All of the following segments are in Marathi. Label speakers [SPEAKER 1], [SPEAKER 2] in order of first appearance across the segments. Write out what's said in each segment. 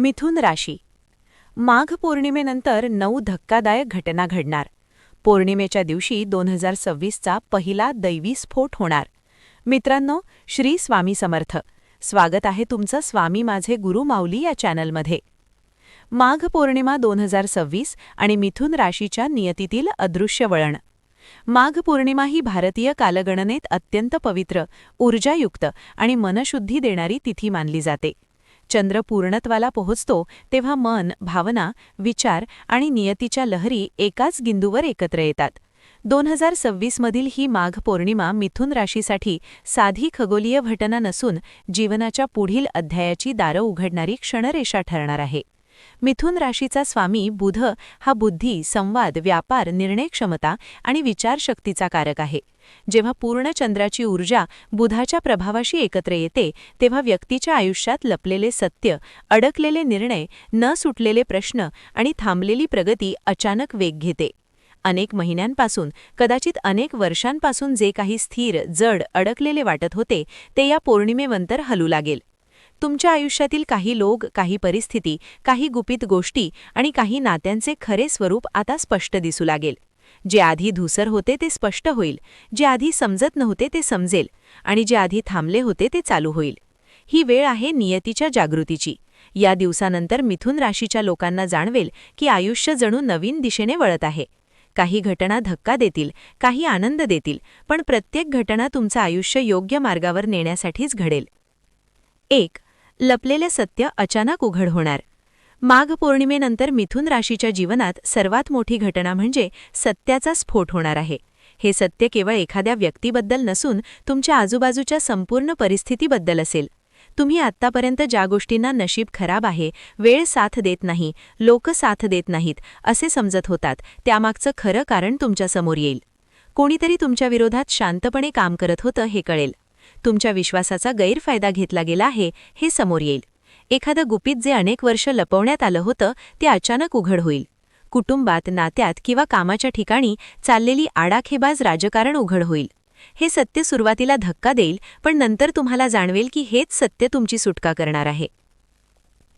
[SPEAKER 1] मिथुन राशी. माघ पौर्णिमेनंतर नऊ धक्कादायक घटना घडणार. पौर्णिमेच्या दिवशी दोन हजार सव्वीसचा पहिला दैवी स्फोट होणार. मित्रांनो श्री स्वामी समर्थ. स्वागत आहे तुमचं स्वामी माझे गुरु माऊली या चॅनलमध्ये. माघ पौर्णिमा दोन हजार सव्वीस आणि मिथुन राशीच्या नियतीतील अदृश्य वळण. माघ पौर्णिमा ही भारतीय कालगणनेत अत्यंत पवित्र ऊर्जायुक्त आणि मनशुद्धी देणारी तिथी मानली जाते. चंद्र पूर्णत्वाला पोहोचतो तेव्हा मन भावना विचार आणि नियतीच्या लहरी एकाच गिंदूवर एकत्र येतात. दोन हजार सव्वीसमधील ही माघ पौर्णिमा मिथुन राशीसाठी साधी खगोलीय घटना नसून जीवनाच्या पुढील अध्यायाची दारं उघडणारी क्षणरेषा ठरणार आहे. मिथुन राशीचा स्वामी बुध हा बुद्धी संवाद व्यापार निर्णय क्षमता आणि विचारशक्तीचा कारक आहे. जेव्हा पूर्ण चंद्राची ऊर्जा बुधाच्या प्रभावाशी एकत्र येते तेव्हा व्यक्तीच्या आयुष्यात लपलेले सत्य अडकलेले निर्णय न सुटलेले प्रश्न आणि थांबलेली प्रगती अचानक वेग घेते. अनेक महिन्यांपासून कदाचित अनेक वर्षांपासून जे काही स्थिर जड अडकलेले वाटत होते ते या पौर्णिमेवंतर हलू लागेल. तुमच्या आयुष्यातील काही लोक काही परिस्थिती काही गुपित गोष्टी आणि काही नात्यांचे खरे स्वरूप आता स्पष्ट दिसू लागेल. जे आधी धुसर होते ते स्पष्ट होईल जे आधी समजत नव्हते ते समजेल आणि जे आधी थांबले होते ते चालू होईल. ही वेळ आहे नियतीच्या जागृतीची. या दिवसानंतर मिथुन राशीच्या लोकांना जाणवेल की आयुष्य जणू नवीन दिशेने वळत आहे. काही घटना धक्का देतील काही आनंद देतील पण प्रत्येक घटना तुमचं आयुष्य योग्य मार्गावर नेण्यासाठीच घडेल. एक लपलेले सत्य अचानक उघड होणार. माघ पौर्णिमेनंतर मिथुन राशीच्या जीवनात सर्वात मोठी घटना म्हणजे सत्याचा स्फोट होणार आहे. हे सत्य केवळ एखाद्या व्यक्तीबद्दल नसून तुमच्या आजूबाजूच्या संपूर्ण परिस्थितीबद्दल असेल. तुम्ही आत्तापर्यंत ज्या गोष्टींना नशीब खराब आहे वेळ साथ देत नाही लोक साथ देत नाहीत असे समजत होतात त्यामागचं खरं कारण तुमच्यासमोर येईल. कोणीतरी तुमच्या विरोधात शांतपणे काम करत होतं हे कळेल. तुमच्या विश्वासाचा गैरफायदा घेतला गेला आहे हे समोर येईल. एखादं गुपित जे अनेक वर्ष लपवण्यात आलं होतं ते अचानक उघड होईल. कुटुंबात नात्यात किंवा कामाच्या ठिकाणी चाललेली आडाखेबाज राजकारण उघड होईल. हे सत्य सुरुवातीला धक्का देईल पण नंतर तुम्हाला जाणवेल की हेच सत्य तुमची सुटका करणार आहे.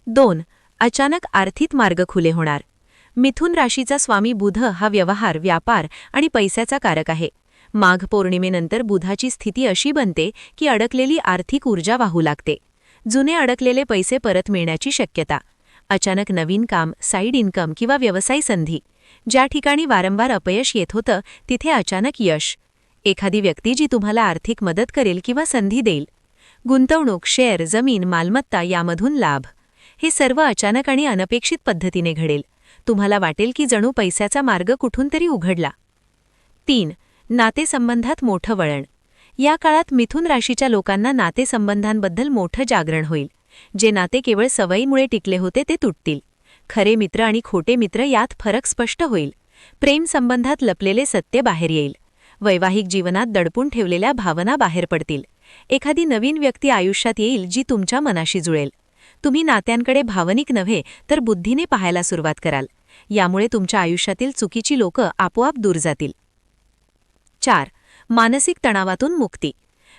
[SPEAKER 1] दोन अचानक आर्थिक मार्ग खुले होणार. मिथुन राशीचा स्वामी बुध हा व्यवहार व्यापार आणि पैशाचा कारक आहे. माघ पौर्णिमेनंतर बुधाची स्थिती अशी बनते की अडकलेली आर्थिक ऊर्जा वाहू लागते. जुने अडकलेले पैसे परत मिळण्याची शक्यता. अचानक नवीन काम साईड इन्कम किंवा व्यवसाय संधी. ज्या ठिकाणी वारंवार अपयश येत होतं तिथे अचानक यश. एखादी व्यक्ती जी तुम्हाला आर्थिक मदत करेल किंवा संधी देईल. गुंतवणूक शेअर जमीन मालमत्ता यामधून लाभ. हे सर्व अचानक आणि अनपेक्षित पद्धतीने घडेल. तुम्हाला वाटेल की जणू पैशाचा मार्ग कुठून तरी उघडला. तीन नातेसंबंधात मोठं वळण. या काळात मिथुन राशीच्या लोकांना नातेसंबंधांबद्दल मोठं जागरण होईल. जे नाते केवळ सवयीमुळे टिकले होते ते तुटतील. खरे मित्र आणि खोटे मित्र यात फरक स्पष्ट होईल. प्रेमसंबंधात लपलेले सत्य बाहेर येईल. वैवाहिक जीवनात दडपून ठेवलेल्या भावना बाहेर पडतील. एखादी नवीन व्यक्ती आयुष्यात येईल जी तुमच्या मनाशी जुळेल. तुम्ही नात्यांकडे भावनिक नव्हे तर बुद्धीने पाहायला सुरुवात कराल. यामुळे तुमच्या आयुष्यातील चुकीची लोकं आपोआप दूर जातील. चार मानसिक तणावातून मुक्ती.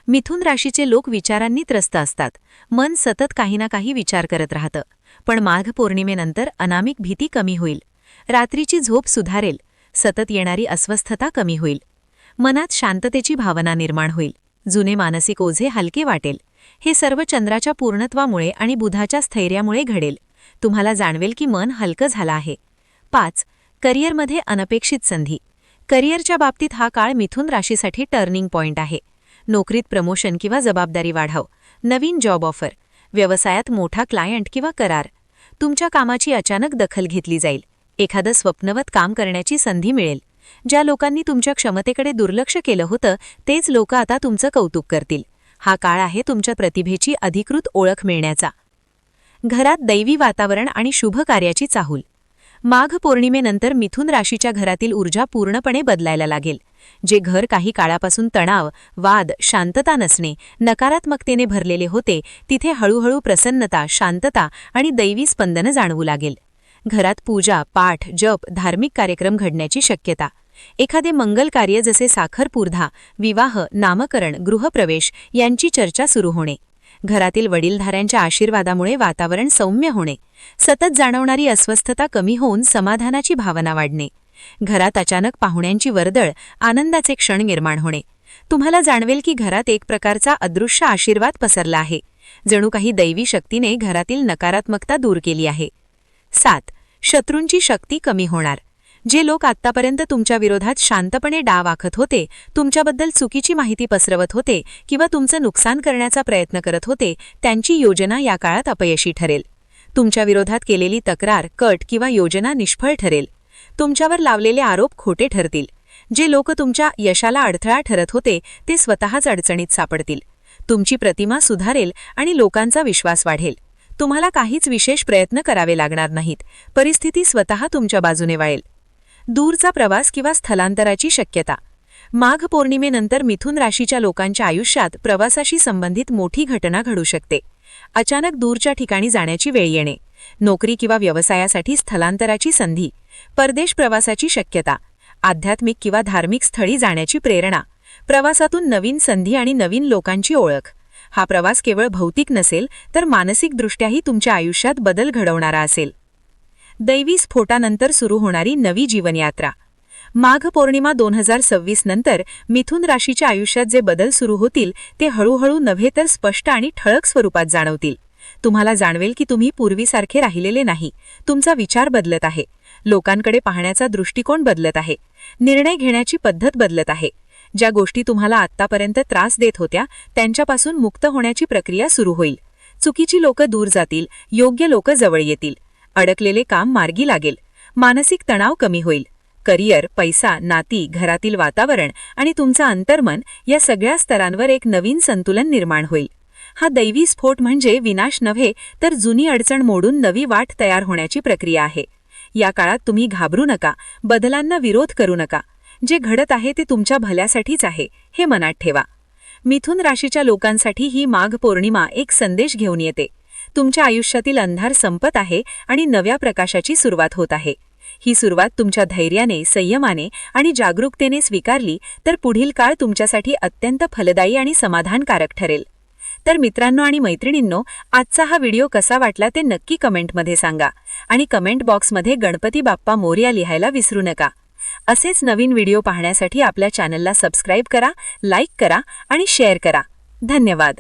[SPEAKER 1] मिथुन राशीचे लोक विचारांनी त्रस्त असतात. मन सतत काही ना काही विचार करत राहतं. पण माघ पौर्णिमेनंतर अनामिक भीती कमी होईल. रात्रीची झोप सुधारेल. सतत येणारी अस्वस्थता कमी होईल. मनात शांततेची भावना निर्माण होईल. जुने मानसिक ओझे हलके वाटेल. हे सर्व चंद्राच्या पूर्णत्वामुळे आणि बुधाच्या स्थैर्यामुळे घडेल. तुम्हाला जाणवेल की मन हलकं झालं आहे. पाच करिअरमध्ये अनपेक्षित संधी. करिअरच्या बाबतीत हा काळ मिथुन राशीसाठी टर्निंग पॉइंट आहे. नोकरीत प्रमोशन किंवा जबाबदारी वाढाव नवीन जॉब ऑफर व्यवसायात मोठा क्लायंट किंवा करार. तुमच्या कामाची अचानक दखल घेतली जाईल. एखादं स्वप्नवत काम करण्याची संधी मिळेल. ज्या लोकांनी तुमच्या क्षमतेकडे दुर्लक्ष केलं होतं तेच लोक आता तुमचं कौतुक करतील. हा काळ आहे तुमच्या प्रतिभेची अधिकृत ओळख मिळण्याचा. घरात दैवी वातावरण आणि शुभ कार्याची चाहूल. माघ पौर्णिमेनंतर मिथुन राशीच्या घरातील ऊर्जा पूर्णपणे बदलायला लागेल. जे घर काही काळापासून तणाव वाद शांतता नसणे नकारात्मकतेने भरलेले होते तिथे हळूहळू प्रसन्नता शांतता आणि दैवी स्पंदनं जाणवू लागेल. घरात पूजा पाठ जप धार्मिक कार्यक्रम घडण्याची शक्यता. एखादे मंगल कार्य जसे साखरपूर्धा विवाह नामकरण गृहप्रवेश यांची चर्चा सुरू होणे. घरातील वडीलधाऱ्यांच्या आशीर्वादामुळे वातावरण सौम्य होणे सतत जाणवणारी अस्वस्थता कमी होऊन समाधानाची भावना वाढणे घरात अचानक पाहुण्यांची वर्दळ आनंदाचे क्षण निर्माण होणे. तुम्हाला जाणवेल की घरात एक प्रकारचा अदृश्य आशीर्वाद पसरला आहे. जणू काही दैवी शक्तीने घरातील नकारात्मकता दूर केली आहे. सात. शत्रूंची शक्ती कमी होणार. जे लोक आत्तापर्यंत तुमच्या विरोधात शांतपणे डाव आखत होते तुमच्याबद्दल चुकीची माहिती पसरवत होते किंवा तुमचं नुकसान करण्याचा प्रयत्न करत होते त्यांची योजना या काळात अपयशी ठरेल. तुमच्या विरोधात केलेली तक्रार कट किंवा योजना निष्फळ ठरेल. तुमच्यावर लावलेले आरोप खोटे ठरतील. जे लोक तुमच्या यशाला अडथळा ठरत होते ते स्वतःच अडचणीत सापडतील. तुमची प्रतिमा सुधारेल आणि लोकांचा विश्वास वाढेल. तुम्हाला काहीच विशेष प्रयत्न करावे लागणार नाहीत. परिस्थिती स्वतः तुमच्या बाजूने वाळेल. दूरचा प्रवास किंवा स्थलांतराची शक्यता. माघ पौर्णिमेनंतर मिथुन राशीच्या लोकांच्या आयुष्यात प्रवासाशी संबंधित मोठी घटना घडू शकते. अचानक दूरच्या ठिकाणी जाण्याची वेळ येणे. नोकरी किंवा व्यवसायासाठी स्थलांतराची संधी. परदेश प्रवासाची शक्यता. आध्यात्मिक किंवा धार्मिक स्थळी जाण्याची प्रेरणा. प्रवासातून नवीन संधी आणि नवीन लोकांची ओळख. हा प्रवास केवळ भौतिक नसेल तर मानसिकदृष्ट्याही तुमच्या आयुष्यात बदल घडवणारा असेल. दैवी स्फोटानंतर सुरू होणारी नवी जीवनयात्रा. माघ पौर्णिमा दोन हजार सव्वीस नंतर मिथुन राशीच्या आयुष्यात जे बदल सुरू होतील ते हळूहळू नव्हे तर स्पष्ट आणि ठळक स्वरूपात जाणवतील. तुम्हाला जाणवेल की तुम्ही पूर्वीसारखे राहिलेले नाही. तुमचा विचार बदलत आहे. लोकांकडे पाहण्याचा दृष्टिकोन बदलत आहे. निर्णय घेण्याची पद्धत बदलत आहे. ज्या गोष्टी तुम्हाला आत्तापर्यंत त्रास देत होत्या त्यांच्यापासून मुक्त होण्याची प्रक्रिया सुरू होईल. चुकीची लोक दूर जातील योग्य लोक जवळ येतील. अडकलेले काम मार्गी लागेल. मानसिक तणाव कमी होईल. करिअर पैसा नाती घरातील वातावरण आणि तुमचं अंतर्मन या सगळ्या स्तरांवर एक नवीन संतुलन निर्माण होईल. हा दैवी स्फोट म्हणजे विनाश नव्हे तर जुनी अडचण मोडून नवी वाट तयार होण्याची प्रक्रिया आहे. या काळात तुम्ही घाबरू नका बदलांना विरोध करू नका. जे घडत आहे ते तुमच्या भल्यासाठीच आहे हे मनात ठेवा. मिथुन राशीच्या लोकांसाठी ही माघ पौर्णिमा एक संदेश घेऊन येते. तुमच्या आयुष्यातील अंधार संपत आहे आणि नव्या प्रकाशाची सुरुवात होत आहे. ही सुरुवात तुमच्या धैर्याने संयमाने आणि जागरूकतेने स्वीकारली तर पुढील काळ तुमच्यासाठी अत्यंत फलदायी आणि समाधानकारक ठरेल. तर मित्रांनो आणि मैत्रिणींनो आजचा हा व्हिडिओ कसा वाटला ते नक्की कमेंटमध्ये सांगा आणि कमेंट बॉक्समध्ये गणपती बाप्पा मोर्या लिहायला विसरू नका. असेच नवीन व्हिडिओ पाहण्यासाठी आपल्या चॅनलला सबस्क्राईब करा लाईक करा आणि शेअर करा. धन्यवाद.